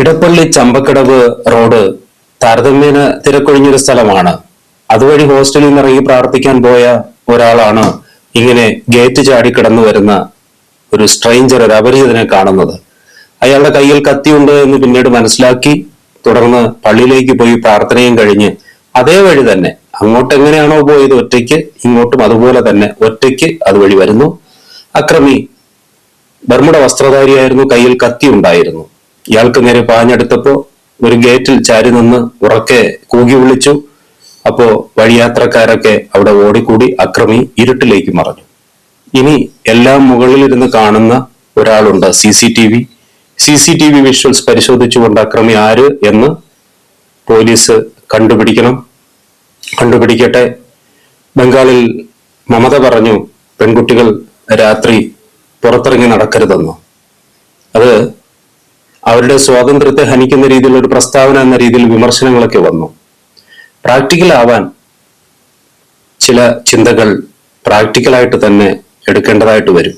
Edappally ചമ്പക്കടവ് road താരതമ്യേന തിരക്കൊഴിഞ്ഞൊരു സ്ഥലമാണ്. അതുവഴി ഹോസ്റ്റലിൽ നിന്ന് ഇറങ്ങി പ്രാർത്ഥിക്കാൻ പോയ ഒരാളാണ് ഇങ്ങനെ ഗേറ്റ് ചാടി കിടന്നു വരുന്ന ഒരു സ്ട്രെയിഞ്ചർ ഒരു അപരിചിതനെ കാണുന്നത്. അയാളുടെ കയ്യിൽ കത്തിയുണ്ട് എന്ന് പിന്നീട് മനസ്സിലാക്കി തുടർന്ന് പള്ളിയിലേക്ക് പോയി പ്രാർത്ഥനയും കഴിഞ്ഞ് അതേ വഴി തന്നെ അങ്ങോട്ട് എങ്ങനെയാണോ പോയത് ഒറ്റയ്ക്ക് ഇങ്ങോട്ടും അതുപോലെ തന്നെ ഒറ്റയ്ക്ക് അതുവഴി വരുന്നു. അക്രമി ബർമുട വസ്ത്രധാരിയായിരുന്നു കയ്യിൽ കത്തി ഉണ്ടായിരുന്നു. ഇയാൾക്ക് നേരെ പാഞ്ഞെടുത്തപ്പോ ഒരു ഗേറ്റിൽ ചാരി നിന്ന് ഉറക്കെ കൂകി വിളിച്ചു. അപ്പോ വഴിയാത്രക്കാരൊക്കെ അവിടെ ഓടിക്കൂടി അക്രമി ഇരുട്ടിലേക്ക് മറഞ്ഞു. ഇനി എല്ലാം മുകളിലിരുന്ന് കാണുന്ന ഒരാളുണ്ട് C C T V. C C T V visuals പരിശോധിച്ചുകൊണ്ട് അക്രമി ആര് എന്ന് പോലീസ് കണ്ടുപിടിക്കണം. കണ്ടുപിടിക്കട്ടെ. ബംഗാളിൽ മമത പറഞ്ഞു പെൺകുട്ടികൾ രാത്രി പുറത്തിറങ്ങി നടക്കരുതെന്ന്. അത് അവരുടെ സ്വാതന്ത്ര്യത്തെ ഹനിക്കുന്ന രീതിയിലുള്ള ഒരു പ്രസ്താവന എന്ന രീതിയിൽ വിമർശനങ്ങളൊക്കെ വന്നു. പ്രാക്ടിക്കൽ ആവാൻ ചില ചിന്തകൾ പ്രാക്ടിക്കലായിട്ട് തന്നെ എടുക്കേണ്ടതായിട്ട് വരും.